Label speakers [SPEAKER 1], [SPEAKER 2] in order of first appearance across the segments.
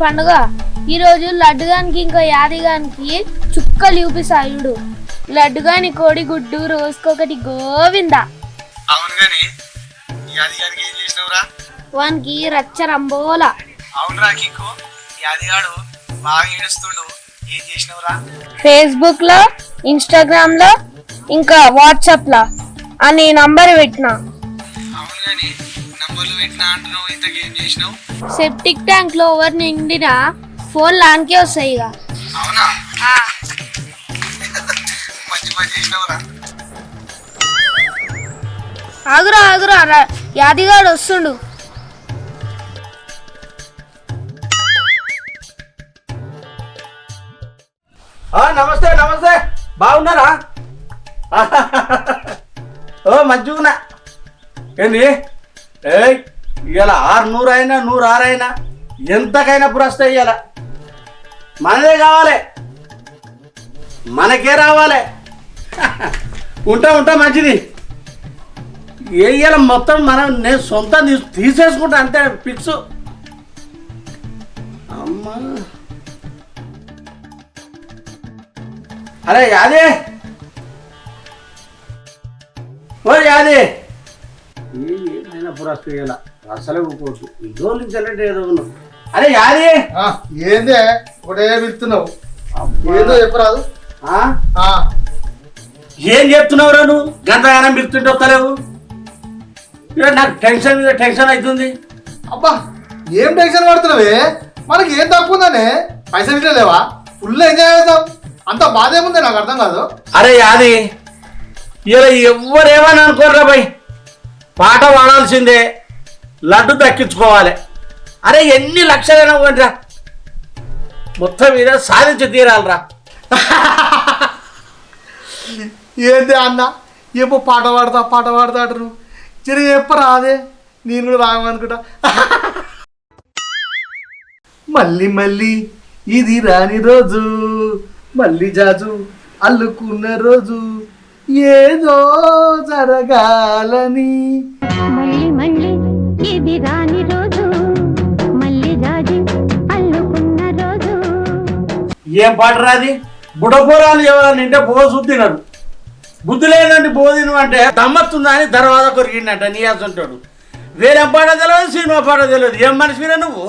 [SPEAKER 1] పండుగ. ఈరోజు లడ్డుగానికి ఇంకా యాదిగానికి చుక్కలు చూపిస్తాయుడు లడ్డుగాని కోడిగుడ్డు రోజుకొకటి గోవింద.
[SPEAKER 2] అవును గాని ఏం చేసినవురా?
[SPEAKER 1] వానికి రచ్చ రంబోల.
[SPEAKER 2] అవునురా కిక్కు యాదిగాడు బాగా ఏడుస్తుండు. ఏం చేసినవురా?
[SPEAKER 1] ఫేస్బుక్లో ఇన్స్టాగ్రామ్లో ఇంకా వాట్సాప్లో అని నంబర్ పెట్టిన.
[SPEAKER 2] అవును గాని నంబర్లు పెట్టినా అంటున్నావు ఇంతకు ఏం చేసినావు.
[SPEAKER 1] సెప్టిక్ ట్యాంక్లో ఓవర్ నిండినా ఫోన్ లాంకే వస్తాయి ఇక.
[SPEAKER 2] అవునా? మంచి పని చేసినవురా.
[SPEAKER 1] ఆగురా ఆగురా రా- యాదిగాడు వస్తుండు.
[SPEAKER 3] ఆ, నమస్తే నమస్తే. బాగున్నారా? ఓ మంచిగున్నా ఏంది? ఏయ్ ఇవాళ ఆరు నూరు అయినా నూరు ఆరు అయినా ఎంతకైనా పురస్తాయి ఇవాళ మనదే కావాలి. మనకే రావాలి. ఉంటా ఉంటా మంచిది. ఏ మొత్తం మనం నేను సొంతం తీసు- తీసేసుకుంటా అంతే ఫిక్స్. అమ్మా. అరే యాదే. ఓ యాదే. ఏమైనా పురస్తు ఇలా అసలే ఊకోవచ్చు ఇదో నుంచి వెళ్ళండి ఏదో ఉన్నావు అరే యాదే!
[SPEAKER 4] ఆ, ఏందే? ఒకటే పిలుస్తున్నావు ఏందో చెప్పరాదు.
[SPEAKER 3] ఆ?
[SPEAKER 4] ఆ,
[SPEAKER 3] ఏం చెప్తున్నావురా నువ్వు? గంటగానం పిలుతుంటే వస్తలేవు. నాకు టెన్షన్ మీద టెన్షన్ అవుతుంది.
[SPEAKER 4] అబ్బా ఏం టెన్షన్ పడుతున్నావే? మనకి ఏం తక్కువ ఉందనే? పైసలు ఇట్లా లేవా? ఫుల్ ఎంజాయ్ చేద్దాం అంత బాధ ఏముంది నాకు అర్థం కాదు.
[SPEAKER 3] అరే యాది ఇలా ఎవరేమని అనుకోర్రా భయ్? పాట పాడాల్సిందే. లడ్డు దక్కించుకోవాలి. అరే ఎన్ని లక్షలైనా ఇవ్వండిరా మొత్తం మీద సాధించి తీరాలరా.
[SPEAKER 4] ఏంది అన్న? ఏమో పాట పాడతా పాట పాడతా అంటారు జర చెప్పరా అదే? నేను కూడా రాగమనుకుంటా. మళ్ళీ మళ్ళీ ఇది రాని రోజు మళ్ళీ జాజు అల్లుకున్న రోజు. ఏదో జరగాలని.
[SPEAKER 5] మళ్ళీ మళ్ళీ ఇది రాని రోజు. మళ్ళీ జాజి అల్లుకున్న రోజు.
[SPEAKER 3] ఏం పాట రాది బుడపోరాలు ఎవరని అంటే బోసు తినరు బుద్ధి లేదండి బోధిను అంటే దమ్మత్తుందా అని దర్వాజ కొరిగిండట నీయాస్ ఉంటాడు వేరేం పాట తెలియదు సినిమా పాట తెలియదు ఏం మనిషిరా నువ్వు?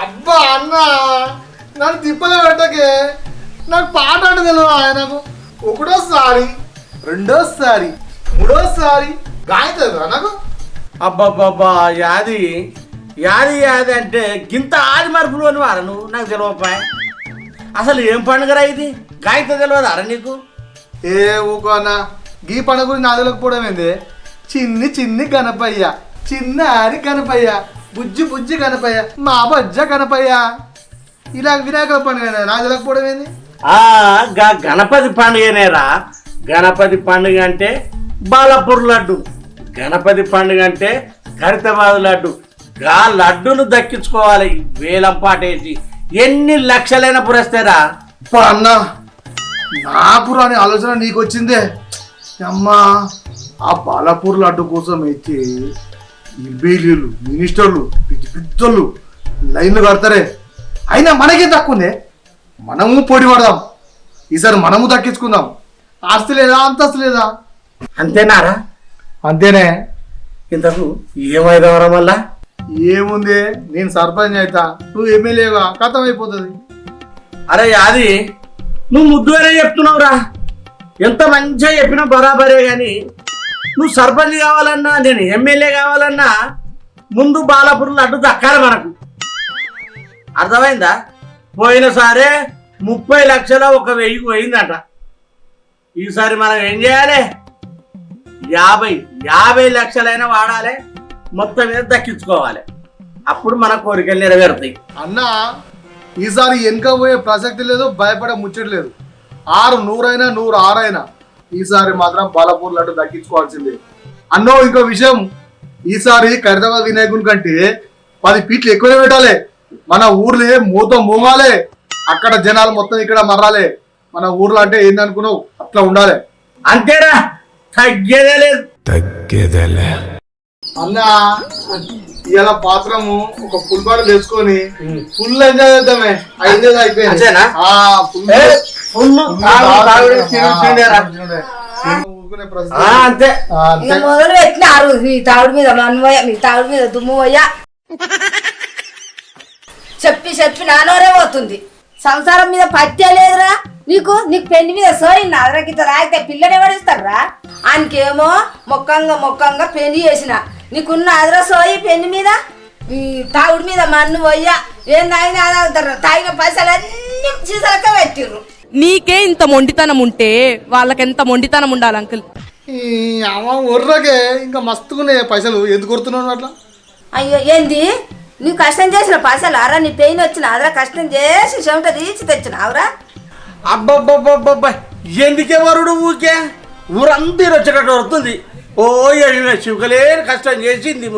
[SPEAKER 4] అబ్బా అన్న నన్ను తిప్పలు పెట్టకే. నాకు పాట అంటే తెలియదు ఆయనకు. ఒకటోసారి రెండోసారి మూడోసారి గాయతుంది నాకు?
[SPEAKER 3] అబ్బాబ్బాబ్బా యాది. యాది యాది అంటే గింత ఆది మరుపులు అని వారు నువ్వు? నాకు తెలియపాయ అసలు ఏం పండుగరా ఇది? గాయత తెలియదు అర నీకు?
[SPEAKER 4] ఏ ఊకోనా గీ పండుగ గురించి నాకు తెలియకపోవడం ఏంది? చిన్ని చిన్ని గణపయ్య చిన్నారి గణపయ్య బుజ్జి బుజ్జి గణపయ్య మా బజ్జ గణపయ్య. ఇలా వినాయక పండుగ నాకు తెలియకపోవడం ఏంది?
[SPEAKER 3] ఆ గా గణపతి పండుగనేరా. గణపతి పండుగ అంటే బాలపూర్ లడ్డు. గణపతి పండుగ అంటే ఖరితాబాద్ లడ్డు. గా లడ్డును దక్కించుకోవాలి. వేలం పాటేసి ఎన్ని లక్షలైన పురస్తారా
[SPEAKER 4] అన్న నాకు రాని ఆలోచన నీకు వచ్చిందే అమ్మా ఆ బాలపూర్ లడ్డు కోసం అయితే ఎమ్మెల్యేలు మినిస్టర్లు పెద్ద పెద్దోళ్ళు లైన్లు కడతారే. అయినా మనకే తక్కువనే మనము పోటీ పడదాం. ఈసారి మనము దక్కించుకుందాం. ఆస్తి లేదా అంతస్తు లేదా?
[SPEAKER 3] అంతేనారా?
[SPEAKER 4] అంతేనే.
[SPEAKER 3] ఇంతకు ఏమైదవరా మళ్ళా?
[SPEAKER 4] ఏముంది? నేను సర్పంచ్ అవుతా నువ్వు ఎమ్మెల్యేగా కథం అయిపోతుంది.
[SPEAKER 3] అరే అది నువ్వు ముద్దుగానే చెప్తున్నావురా. ఎంత మంచిగా చెప్పినా బరాబరే కానీ నువ్వు సర్పంచ్ కావాలన్నా నేను ఎమ్మెల్యే కావాలన్నా ముందు బాలాపూర్ లడ్డు దక్కాలి మనకు. అర్థమైందా? పోయినసారే ముప్పై లక్షల ఒక వెయ్యికి పోయిందట. ఈసారి మనం ఏం చేయాలి? యాభై యాభై లక్షలైనా వాడాలి మొత్తం మీద దక్కించుకోవాలి. అప్పుడు మన కోరికలు నెరవేరుతాయి.
[SPEAKER 4] అన్న ఈసారి వెనుక పోయే ప్రసక్తి లేదు భయపడే ముచ్చట్లేదు ఆరు నూరైనా నూరు ఆరైనా ఈసారి మాత్రం బాలపూర్ లడ్డు దక్కించుకోవాల్సిందే. అన్నో ఇంకో విషయం. ఈసారి ఖైరతాబాద్ వినాయకుని కంటే పది ఫీట్లు ఎక్కువనే పెట్టాలి. మన ఊర్లే మూత మోగాలే. అక్కడ జనాలు మొత్తం ఇక్కడ మర్రాలే. మన ఊర్లో అంటే ఏందనుకున్నావు అట్లా ఉండాలి.
[SPEAKER 3] అంతేరా. తగ్గేదే లేదు.
[SPEAKER 4] అన్న ఇలా పాత్రము ఒక ఫుల్ బాటిల్ తెచ్చుకొని ఫుల్ ఎంజాయ్ చేద్దామే. ఐదు అయిపోయింది.
[SPEAKER 3] అంతే.
[SPEAKER 6] మొదలు పెట్టినారు మీ తాగుడు మీద మన్వయ్య మీ తాగుడు మీద దుమ్ము పోయ్యా చెప్పి చెప్పి నానోరే పోతుంది. సంసారం మీద పత్తే లేదురా. నీకు నీకు పెళ్ళి మీద సోయింది అదరకిత తాగితే పిల్లని ఎవడిస్తారా ఆయనకేమో మొక్కంగా మొక్కంగా పెళ్ళి చేసిన. నీకున్న అదర సోయి పెళ్ళి మీద? ఈ తాగుడు మీద మన్ను పోయ్యా. ఏం తాగినా తాగుతారు తాగిన పైసలు అన్ని సీసలకే పెట్టిర్రు.
[SPEAKER 7] నీకే ఇంత మొండితనం ఉంటే వాళ్ళకెంత మొండితనం ఉండాలి అంకుల్?
[SPEAKER 4] అమ్మ ఒర్రకే ఇంకా మస్తుకున్నాయి పైసలు. ఎందుకు కొడుతున్నావు అట్లా?
[SPEAKER 6] అయ్యో ఏంది? నువ్వు కష్టం చేసిన పైసలు అరా నీ పెయిన్ వచ్చిన అదరా కష్టం చేసి చెమట తీసి తెచ్చినావురా
[SPEAKER 3] అబ్బబ్బబ్బబ్బబ్బా ఎందుకే వరుడు ఊకే ఊరంతా వచ్చేటట్టు వస్తుంది ఓ ఏడిన శివకలేని కష్టం చేసింది.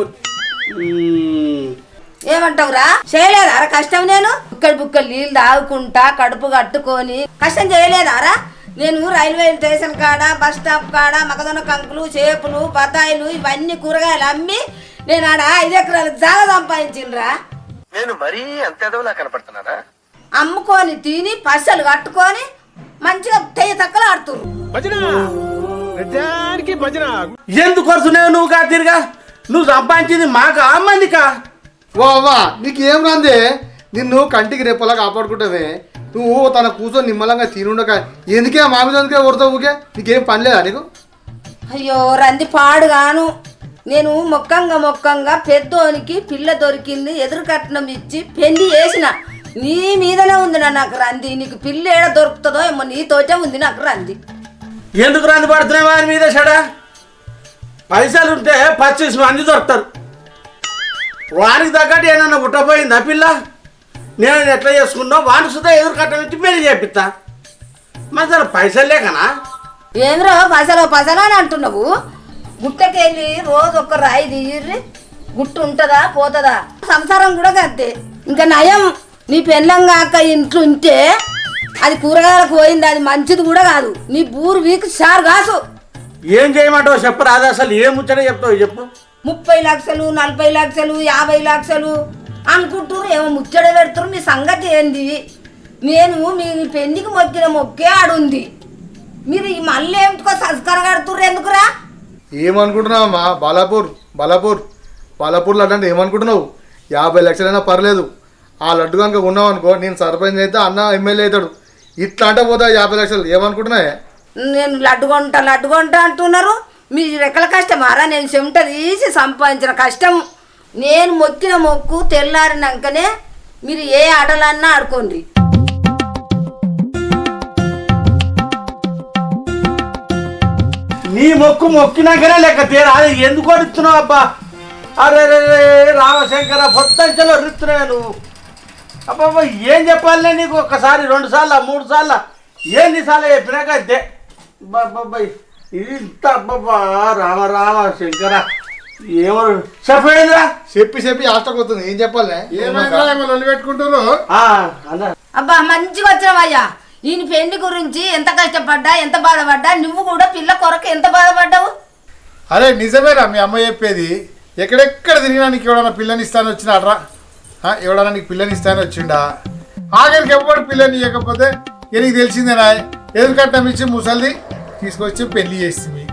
[SPEAKER 6] ఏమంటావురా? చేయలేదారా కష్టం నేను? బుక్కడి బుక్కలు నీళ్ళు తాగుకుంటా కడుపు కట్టుకొని. కష్టం చేయలేదారా నేను రైల్వే స్టేషన్ కాడ బస్ స్టాప్ కాడ మగదొన్న కంకులు చేపలు బత్తాయిలు ఇవన్నీ కూరగాయలు అమ్మి నేను ఆడ ఐదు ఎకరాలకు జాగా సంపాదించిండ్రా.
[SPEAKER 8] నేను మరీ అంత ఎదవలా కనపడుతున్నారా
[SPEAKER 6] అమ్ముకొని తిని పైసలు కట్టుకొని మంచిగా తెయ్య తక్కలు ఆడుతుర్రు.
[SPEAKER 3] ఎందుకు వరుసనేవు నువ్వు కా తిరిగా నువ్వు సంపాదించింది మాకా మందికా?
[SPEAKER 4] వా వా నీకు ఏం రాందే? నిన్ను కంటికి రేపలా కాపాడుకుంటావే. నువ్వు తన కూర్చొని నిమ్మలంగా తినుండక ఎందుకే మామిడి అందుకే కొడతావు ఊకే? నీకేం పని లేదా నీకు?
[SPEAKER 6] అయ్యో రంది పాడుగాను. నేను మొక్కంగా మొక్కంగా పెద్దోనికి పిల్ల దొరికింది ఎదురు కట్నం ఇచ్చి పెళ్ళి చేసిన. నీ మీదనే ఉంది నాకు రంది. నీకు పిల్ల ఏడ దొరుకుతుందో ఏమో నీతోటే ఉంది నాకు రంది.
[SPEAKER 3] ఎందుకు రంది పడుతున్నాయి వారి మీద చెడా? పైసలు ఉంటే పచ్చిస్ మంది దొరుకుతారు. వానికి తగ్గట్టు ఏమన్నా పుట్టపోయిందా పిల్ల? నేను ఎట్లా చేసుకున్నా వానికి సుధా ఎదురు కట్టనిచ్చి పెళ్ళి చేపిస్తా. మరి పైసలు లేకనా?
[SPEAKER 6] ఏమిరో పసలో పసలో అని అంటున్నావు? గుట్టకెళ్ళి రోజు ఒక రాయి తీరి గుట్టు ఉంటుందా పోతుందా? సంసారం కూడా అంతే ఇంకా నయం నీ పెళ్ళంగాక ఇంట్లో ఉంటే అది కూరగాయలకు పోయింది అది మంచిది కూడా కాదు. నీ బూరు వీక్ షార్ కాసు.
[SPEAKER 3] ఏం చేయమంటావు? చెప్పరాదు అసలు ఏం ముచ్చట చెప్తావు? చెప్పు.
[SPEAKER 6] ముప్పై లక్షలు నలభై లక్షలు యాభై లక్షలు అనుకుంటారు ఏమో ముచ్చట పెడుతురు మీ సంగతి ఏంది? నేను మీ పెళ్ళికి మొక్కిన మొక్కే ఆడుంది. మీరు ఈ మళ్ళీ ఏమిటికో సంస్కారం కడుతుర్రు? ఎందుకురా?
[SPEAKER 4] ఏమనుకుంటున్నావమ్మా బాలాపూర్ బాలాపూర్ బాలాపూర్ లడ్డు అంటే ఏమనుకుంటున్నావు? యాభై లక్షలైనా పర్లేదు. ఆ లడ్డు కనుక ఉన్నావు అనుకో నేను సర్పంచ్ అయితే అన్న ఎమ్మెల్యే అవుతాడు. ఇట్లా అంటే పోతా యాభై లక్షలు. ఏమనుకుంటున్నావే
[SPEAKER 6] నేను లడ్డు కొంటా లడ్డు కొంటా అంటున్నారు. మీ రెక్కల కష్టమారా నేను చెమట తీసి సంపాదించిన కష్టం. నేను మొక్కిన మొక్కు తెల్లారినాకనే మీరు ఏ ఆటలన్నా ఆడుకోండి.
[SPEAKER 3] మొక్కు మొక్కినాకనే లెక్క తీరా. అది ఎందుకు వరుస్తున్నావు అబ్బా? అరే రే రే, రామశంకర పొద్దంచలో రుస్తున్నావు నువ్వు. అబ్బా ఏం చెప్పాలనే నీకు? ఒక్కసారి రెండు సార్లు మూడు సార్లు. ఏంది సార్లు చెప్పినాక అంతే బాబాయ్ ఇది ఇంత అబ్బబ్బా రామ రామ శంకర ఏమరు చెప్పేంద్రా?
[SPEAKER 4] చెప్పి చెప్పి ఆష్టపోతుంది ఏం చెప్పాలి? ఏమైనా పెట్టుకుంటారు
[SPEAKER 3] అన్నా.
[SPEAKER 6] అబ్బా మంచిగా వచ్చినావయ్యా. ఈయన పెళ్ళి గురించి ఎంత కష్టపడ్డా ఎంత బాధపడ్డా నువ్వు కూడా పిల్ల కొరకు ఎంత బాధపడ్డావు?
[SPEAKER 9] అరే నిజమేరా మీ అమ్మ చెప్పేది. ఎక్కడెక్కడ తిరిగినా నీకు ఎవడన్నా పిల్లని ఇస్తాను వచ్చినాడ్రా? ఆ, ఎవడన్నా నీకు పిల్లని ఇస్తాను వచ్చిండా? ఆఖరికి ఎవడు పిల్లని ఇవ్వకపోతే నీకు తెలిసిందేనా ఎదురు కట్నం ఇచ్చి ముసలిది తీసుకొచ్చి పెళ్ళి చేస్తుంది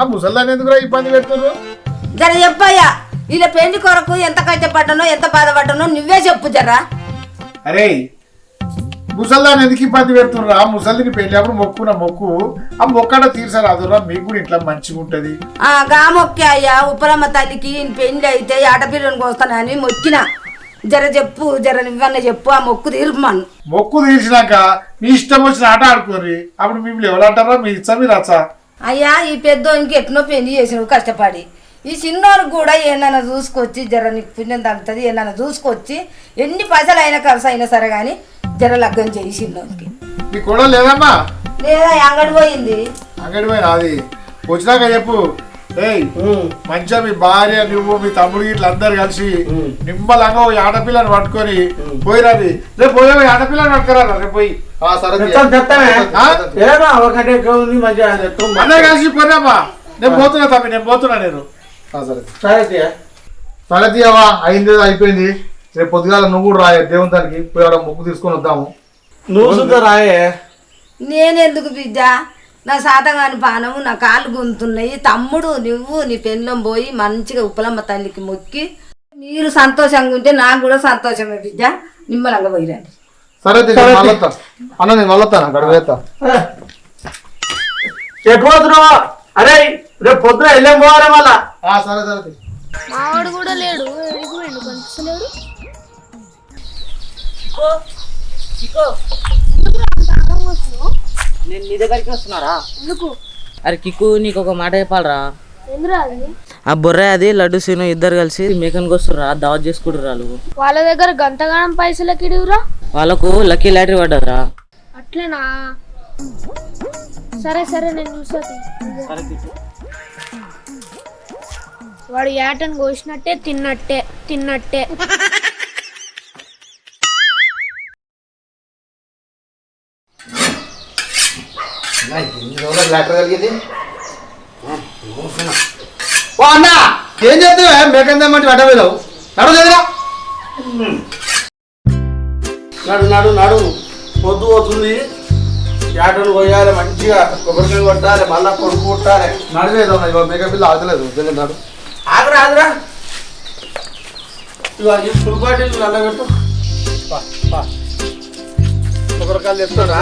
[SPEAKER 9] ఆ ముసల్దాన్ని ఎందుకురా ఇబ్బంది పెడుతున్నారు
[SPEAKER 6] జర చెప్పయ్యా ఈయన పెళ్ళి కొరకు ఎంత కష్టపడ్డానో ఎంత బాధపడ్డానో నువ్వే చెప్పు జరా.
[SPEAKER 9] అరే ముసల్దాన్ని ఎందుకు ఇబ్బంది పెడుతున్నారు? ఆ ముసలిని పెళ్ళి అప్పుడు మొక్కున మొక్కు. ఆ మొక్కడ తీర్చరాదురా మీకు కూడా ఇట్లా మంచిగా ఉంటుంది.
[SPEAKER 6] ఆ గా మొక్కే అయ్యా ఉప్పలమ్మ తల్లికి పెళ్ళి అయితే ఆడపిల్లని వస్తానని మొక్కిన. జర చెప్పు జర నువ్వన్న చెప్పు ఆ మొక్కు తీర్పమను
[SPEAKER 9] మొక్కు తీర్చినాక మీ ఇష్టం వచ్చిన ఆట ఆడుకోరి అప్పుడు మిమ్మల్ని ఎవరు అంటారా? మీ ఇచ్చా మీరు
[SPEAKER 6] అయ్యా ఈ పెద్దోనికి ఎట్నో పెళ్ళి చేసినావు కష్టపడి. ఈ చిన్నోనికి కూడా ఏమైనా చూసుకొచ్చి జర నీకు పుణ్యం తగ్గుతుంది ఏమైనా చూసుకొచ్చి ఎన్ని పైసలు అయినా ఖర్చు అయినా సరే కానీ జర లగ్గం చేయి చిన్నోనికి
[SPEAKER 9] మీ కూడా లేదమ్మా?
[SPEAKER 6] లేదా అంగడి పోయింది.
[SPEAKER 9] అంగడి పోయిన? అది వచ్చినాక చెప్పు. ఏయ్ మంచిగా మీ భార్య నువ్వు మీ తమ్ముడు ఇట్లా అందరు కలిసి నిమ్మలంగా ఓ ఆడపిల్లని పట్టుకొని పోయినది రేపు పోయే ఆడపిల్లని పట్టుకురా రేపు పోయి.
[SPEAKER 3] ఒకటే
[SPEAKER 9] కలిసి పోయినామా నేను పోతున్నా తమ్మి నేను పోతున్నా నేను.
[SPEAKER 4] సరే
[SPEAKER 3] సరే తీయ.
[SPEAKER 4] సరే తీయవా అయింది అయిపోయింది. రేపు పొద్దుగాల నువ్వు కూడా రాయ దేవుని దానికి పోయి ఆడ మొక్కు తీసుకొని వద్దాము.
[SPEAKER 3] నువ్వు సుద్ధ రాయే.
[SPEAKER 6] నేనెందుకు బిడ్డ? నా శాతగాని పానము నా కాళ్ళు గుంతున్నాయి. తమ్ముడు నువ్వు నీ పెళ్ళం పోయి మంచిగా ఉప్పలమ్మ తల్లికి మొక్కి మీరు సంతోషంగా ఉంటే నాకు కూడా సంతోషమే బిడ్డ. నిమ్మలంగా పోయిరండి.
[SPEAKER 4] సరే. అన్న నేను మళ్ళీ వస్తాను అక్కడ వేస్తా
[SPEAKER 3] చెప్పబోతున్నావు అరే రేపు పొద్దున వెళ్ళాం పోవాలి మళ్ళా.
[SPEAKER 4] ఆ, సరే సరే.
[SPEAKER 1] మావాడు కూడా లేడు. కనిపిస్తలేడు
[SPEAKER 10] నేను నీ దగ్గరికి వస్తున్నారా?
[SPEAKER 1] ఎందుకు?
[SPEAKER 10] అరే కిక్కు నీకు ఒక మాట చెప్పాలరా.
[SPEAKER 1] ఎందురా అది?
[SPEAKER 10] ఆ బొర్ర అది లడ్డు సీను ఇద్దరు కలిసి మేకన్కి వస్తుర్రా దావత్ చేసుకుంటారు వాళ్ళు.
[SPEAKER 1] వాళ్ళ దగ్గర గంతగానం పైసలకి ఇడివురా
[SPEAKER 10] వాళ్ళకు లక్కీ లాటరీ పడ్డదిరా.
[SPEAKER 1] అట్లనా? సరే సరే నేను చూసా వాడు ఏటను కోసినట్టే తిన్నట్టే తిన్నట్టే.
[SPEAKER 4] ఓ అన్న. ఏం చేస్తావే వెంట నడు లేదురా
[SPEAKER 3] నడు నడు నడు. పొద్దు పోతుంది. యాటను కొయ్యాలి మంచిగా కొబ్బరికాయ కొట్టాలి మళ్ళా కొడుకు కొట్టాలి.
[SPEAKER 4] నడివేదా ఇవాళ మేకప్ బిల్లు ఆగలేదు. తెలియదు నాడు.
[SPEAKER 3] ఆగురా ఆగురా. ఇక ఈ ఫుల్ బాటిల్ నల్లగట్టు. కొబ్బరికాయలు తెస్తాడా?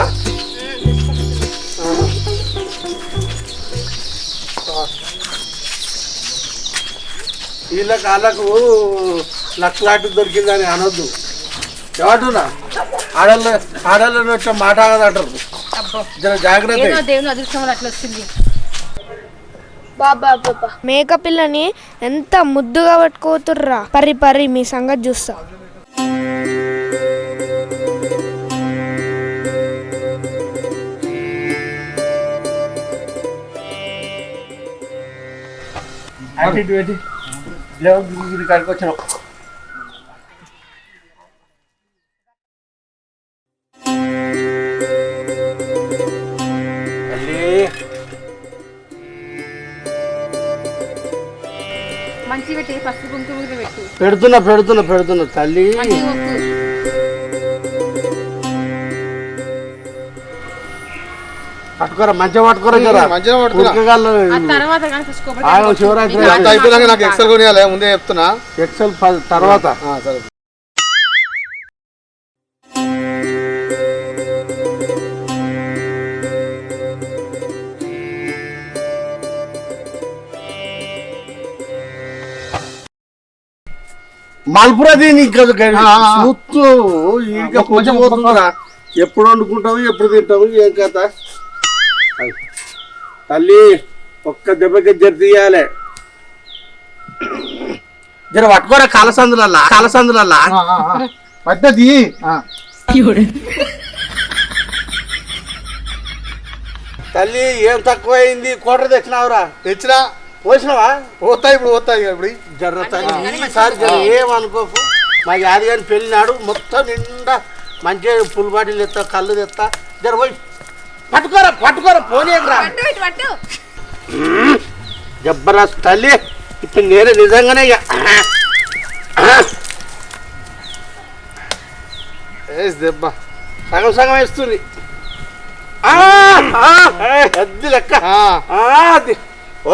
[SPEAKER 3] వీళ్ళ కాళ్ళకు లక్షలాంటి దొరికిందని అనొద్దు. ఏమంటున్నా? ఆడళ్ళు ఆడళ్ళు వచ్చే మాట ఆగదంటారు. జర జాగ్రత్త.
[SPEAKER 7] అట్లా వచ్చింది.
[SPEAKER 1] బాబా బాబా మేక పిల్లని ఎంత ముద్దుగా పట్టుకోతుర్రా పర్రి పర్రి మీ సంగతి చూస్తా
[SPEAKER 3] అటు ఇటు పెట్టి దేవుడి కాడికి వచ్చినాం
[SPEAKER 7] పెట్టి ఫస్ట్ పెట్టు.
[SPEAKER 3] పెడుతున్నా పెడుతున్నా పెడుతున్నా తల్లి. పట్టుకోరా మంచిగా పట్టుకోరా జరా.
[SPEAKER 4] మంచిగా పట్టుకున్నా.
[SPEAKER 3] ఉరకగాళ్ళు
[SPEAKER 7] తర్వాత కానీ తీసుకోబడి
[SPEAKER 3] ఆగం శివరాత్రి
[SPEAKER 4] అంత అయిపోయినాక నాకు ఎక్సెల్ కొనియాలి ముందే చెప్తున్నా.
[SPEAKER 3] ఎక్సెల్ తర్వాత.
[SPEAKER 4] ఆ, సరే.
[SPEAKER 3] మల్పురది నీకు ఇంకా కొంచెం పోతుందా ఎప్పుడు వండుకుంటావు ఎప్పుడు తింటావు ఏం కథ. తల్లి ఒక్క దెబ్బకి జర తీయాలి. జర పట్టుకోరా కాలసందులల్లా కాలసందులల్లా.
[SPEAKER 4] పద్ధతి.
[SPEAKER 3] తల్లి ఏం తక్కువైంది? కోటర్ తెచ్చినావురా.
[SPEAKER 4] తెచ్చినా?
[SPEAKER 3] పోసినావా?
[SPEAKER 4] పోతా ఇప్పుడు పోతా ఇక ఇప్పుడు.
[SPEAKER 3] జర్ర తల్లి ఈసారి జర ఏమనుకోకు. మా యాది గారి పెళ్ళి నాడు మొత్తం నిండా మంచిగా ఫుల్ బాటిల్ తెస్తా కళ్ళు తెస్తా జర పోయి పట్టుకోరా పట్టుకోరా పోనీయకురా. జబ్బరాస్ తల్లి. ఇప్పుడు నేను నిజంగానే ఇక.
[SPEAKER 4] ఏస్ దెబ్బ.
[SPEAKER 3] సగం సగం వేస్తుంది. అది లెక్క. అది.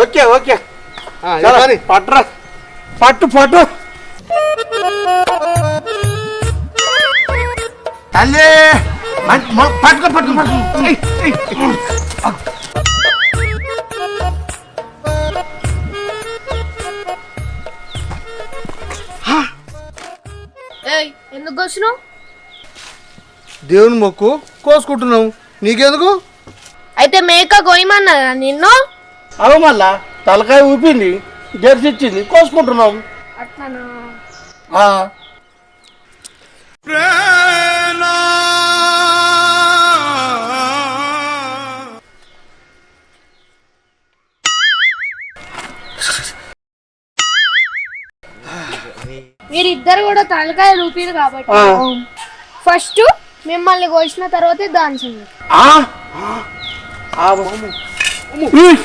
[SPEAKER 3] Okay okay. పట్టురా పట్టు పట్టు. తల్లి పట్టుకో పట్టుకో పట్టుకో. ఏయ్, ఏయ్.
[SPEAKER 1] ఏయ్ ఎందుకు వచ్చినావు
[SPEAKER 4] దేవుని మొక్కు కోసుకుంటున్నావు. నీకెందుకు?
[SPEAKER 1] అయితే మేక గోయమన్నదా నిన్ను?
[SPEAKER 3] అవు మళ్ళా తలకాయ ఊపింది జెర్సీ ఇచ్చింది కోసుకుంటున్నాం
[SPEAKER 1] అట్లనా
[SPEAKER 3] ఆ.
[SPEAKER 1] మీరిద్దరు కూడా తలకాయ రూపీలు కాబట్టి
[SPEAKER 3] ఆ.
[SPEAKER 1] ఫస్ట్ మిమ్మల్ని కోసిన తర్వాతే దాని
[SPEAKER 3] ఆ? ఆ, అమ్మ. ఉయ్.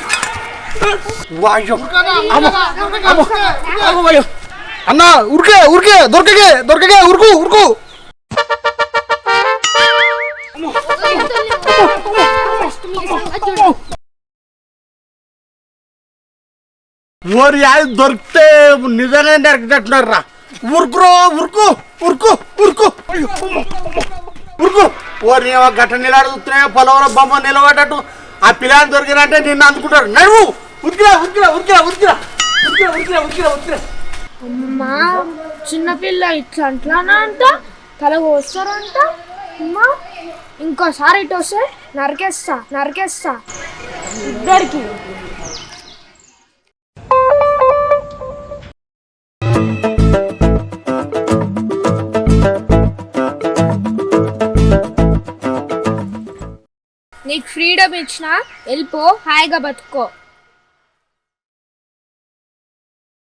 [SPEAKER 4] అన్న ఉరికే ఉరికే దొరకగే దొరకగే ఉరుకు ఉరుకు.
[SPEAKER 3] ఓరి అది దొరికితే నిజంగా నరికినట్టున్నారు రా ఉరుకురో ఉరుకు ఉరుకు ఉరుకు. ఉరుకు. ఓరి గట్ట నిలబడుతున్నాయో పొలంలో బొమ్మ నిలబడ్డట్టు. ఆ పిల్లని దొరికినంటే నిన్ను అందుకుంటారు. నడువు! ఉరికిరా ఉరికిరా ఉరికిరా ఉరికిరా ఉరికిరా ఉరికిరా ఉరికిరా ఉరికిరా
[SPEAKER 1] అమ్మా చిన్నపిల్ల ఇట్లా అట్లానా అంట? తల కోస్తారంట? అమ్మా ఇంకోసారి ఇటు వస్తే నరికేస్తా నరికేస్తా. ఇద్దరికి. నీకు ఫ్రీడమ్ ఇచ్చిన వెళ్ళిపో హాయిగా బతుకో.